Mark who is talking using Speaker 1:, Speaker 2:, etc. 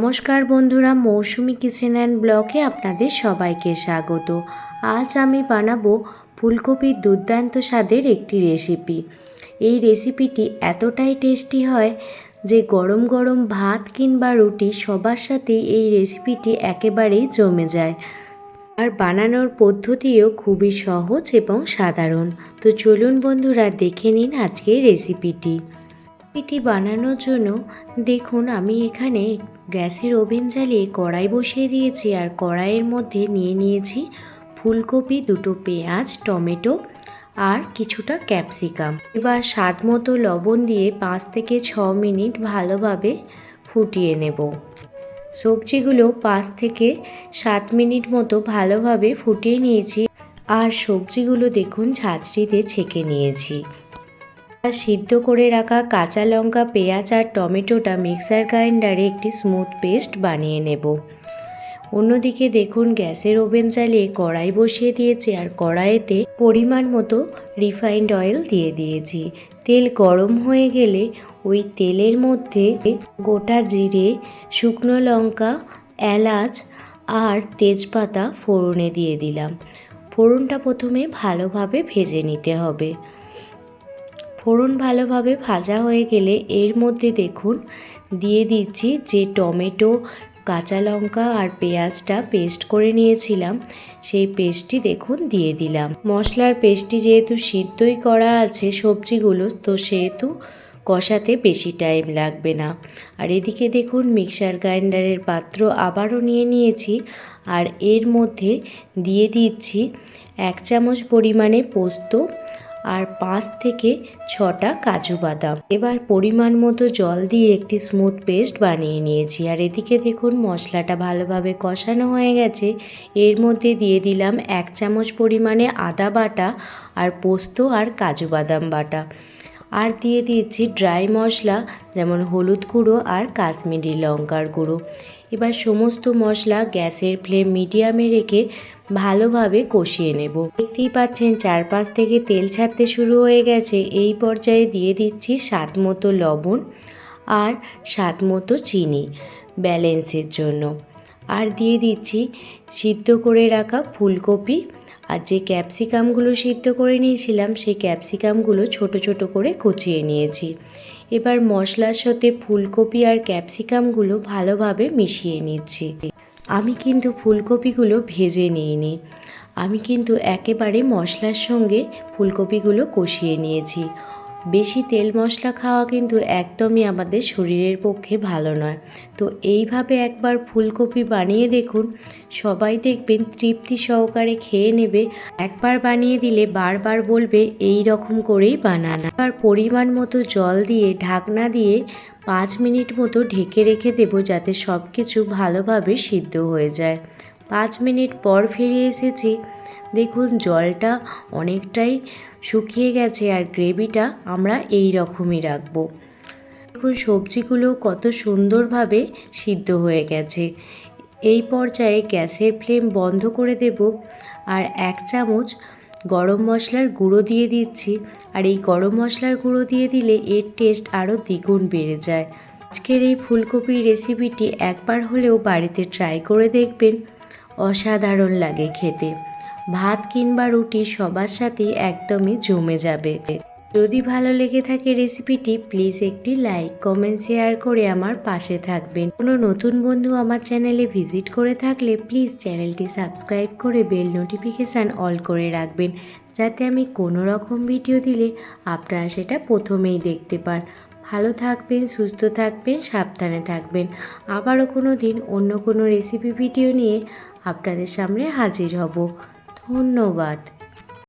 Speaker 1: নমস্কার বন্ধুরা, মৌসুমি kitchen and ব্লকে আপনাদের সবাইকে স্বাগত। আজ আমি বানাবো ফুলকপির দুর্দান্ত স্বাদের একটি রেসিপি। এই রেসিপিটি এতটাই টেস্টি হয় যে গরম গরম ভাত কিংবা রুটি সবার সাথেই এই রেসিপিটি একেবারেই জমে যায়। আর বানানোর পদ্ধতিও খুবই সহজ এবং সাধারণ। তো চলুন বন্ধুরা, দেখে নিন আজকের রেসিপিটি। রেসিপিটি বানানোর জন্য দেখুন, আমি এখানে গ্যাসের ওভেন জ্বালিয়ে কড়াই বসিয়ে দিয়েছি আর কড়াইয়ের মধ্যে নিয়ে নিয়েছি ফুলকপি, দুটো পেঁয়াজ, টমেটো আর কিছুটা ক্যাপসিকাম। এবার স্বাদ মতো লবণ দিয়ে পাঁচ থেকে ছ মিনিট ভালোভাবে ফুটিয়ে নেব। সবজিগুলো পাঁচ থেকে সাত মিনিট মতো ভালোভাবে ফুটিয়ে নিয়েছি। আর সবজিগুলো দেখুন, ঝাঁঝরিতে ছেঁকে নিয়েছি। সিদ্ধ করে রাখা কাঁচা লঙ্কা, পেঁয়াজ আর টমেটোটা মিক্সার গ্রাইন্ডারে একটি স্মুথ পেস্ট বানিয়ে নেব। অন্যদিকে দেখুন, গ্যাসের ওভেন চালিয়ে কড়াই বসিয়ে দিয়েছি আর কড়াইতে পরিমাণ মতো রিফাইন্ড অয়েল দিয়ে দিয়েছি। তেল গরম হয়ে গেলে ওই তেলের মধ্যে গোটা জিরে, শুকনো লঙ্কা, এলাচ আর তেজপাতা ফোড়নে দিয়ে দিলাম। ফোড়নটা প্রথমে ভালোভাবে ভেজে নিতে হবে। ফোড়ন ভালোভাবে ভাজা হয়ে গেলে এর মধ্যে দেখুন, দিয়ে দিচ্ছি যে টমেটো, কাঁচা লঙ্কা আর পেঁয়াজটা পেস্ট করে নিয়েছিলাম, সেই পেস্টটি দেখুন দিয়ে দিলাম। মশলার পেস্টটি যেহেতু সিদ্ধই করা আছে সবজিগুলো, তো সেহেতু কষাতে বেশি টাইম লাগবে না। আর এদিকে দেখুন, মিক্সার গ্রাইন্ডারের পাত্র আবারও নিয়ে নিয়েছি, আর এর মধ্যে দিয়ে দিচ্ছি এক চামচ পরিমাণে পোস্ত আর পাঁচ থেকে ছটা কাজু বাদাম। এবার পরিমাণ মতো জল দিয়ে একটি স্মুথ পেস্ট বানিয়ে নিয়েছি। আর এদিকে দেখুন মশলাটা ভালোভাবে কষানো হয়ে গেছে। এর মধ্যে দিয়ে দিলাম এক চামচ পরিমাণে আদা বাটা আর পোস্ত আর কাজু বাদাম বাটা। আর দিয়ে দিয়েছি ড্রাই মশলা, যেমন হলুদ গুঁড়ো আর কাশ্মীরি লঙ্কার গুঁড়ো। এবার সমস্ত মশলা গ্যাসের ফ্লেম মিডিয়ামে রেখে ভালোভাবে কষিয়ে নেব। দেখতেই পাচ্ছেন চারপাশ থেকে তেল ছাড়তে শুরু হয়ে গেছে। এই পর্যায়ে দিয়ে দিচ্ছি স্বাদ মতো লবণ আর স্বাদ মতো চিনি ব্যালেন্সের জন্য। আর দিয়ে দিচ্ছি সিদ্ধ করে রাখা ফুলকপি। আর যে ক্যাপসিকামগুলো সিদ্ধ করে নিয়েছিলাম, সেই ক্যাপসিকামগুলো ছোট ছোট করে কুচিয়ে নিয়েছি। এবার মশলার সাথে ফুলকপি আর ক্যাপসিকামগুলো ভালোভাবে মিশিয়ে নিচ্ছি। আমি কিন্তু ফুলকপিগুলো ভেজে নিইনি। আমি কিন্তু একেবারে মশলার সঙ্গে ফুলকপিগুলো কষিয়ে নিয়েছি। বেশি তেল মশলা খাওয়া কিন্তু একদমই আমাদের শরীরের পক্ষে ভালো নয়। তো এইভাবে একবার ফুলকপি বানিয়ে দেখুন। সবাই দেখবেন তৃপ্তি সহকারে খেয়ে নেবে। একবার বানিয়ে দিলে বারবার বলবে এই রকম করেই বানানা। এবার পরিমাণ মতো জল দিয়ে, ঢাকনা দিয়ে পাঁচ মিনিট মতো ঢেকে রেখে দেবো যাতে সব কিছু ভালোভাবে সিদ্ধ হয়ে যায়। পাঁচ মিনিট পর ফিরে এসেছি। দেখুন, জলটা অনেকটাই শুকিয়ে গেছে আর গ্রেভিটা আমরা এই রকমই রাখব। দেখুন, সবজিগুলো কত সুন্দরভাবে সিদ্ধ হয়ে গেছে। এই পর্যায়ে গ্যাসের ফ্লেম বন্ধ করে দেব আর এক চামচ গরম মশলার গুঁড়ো দিয়ে দিচ্ছি। আর এই গরম মশলার গুঁড়ো দিয়ে দিলে এর টেস্ট আরও দ্বিগুণ বেড়ে যায়। আজকের এই ফুলকপির রেসিপিটি একবার হলেও বাড়িতে ট্রাই করে দেখবেন। অসাধারণ লাগে খেতে। ভাত কিংবা রুটি সবার সাথে একদমই জমে যাবে। যদি ভালো লেগে থাকে রেসিপিটি, প্লিজ একটি লাইক, কমেন্ট, শেয়ার করে আমার পাশে থাকবেন। কোনো নতুন বন্ধু আমার চ্যানেলে ভিজিট করে থাকলে প্লিজ চ্যানেলটি সাবস্ক্রাইব করে বেল নোটিফিকেশান অল করে রাখবেন, যাতে আমি কোনো রকম ভিডিও দিলে আপনারা সেটা প্রথমেই দেখতে পান। ভালো থাকবেন, সুস্থ থাকবেন, সাবধানে থাকবেন। আবারও কোনো দিন অন্য কোনো রেসিপি ভিডিও নিয়ে আপনাদের সামনে হাজির হব। ধন্যবাদ।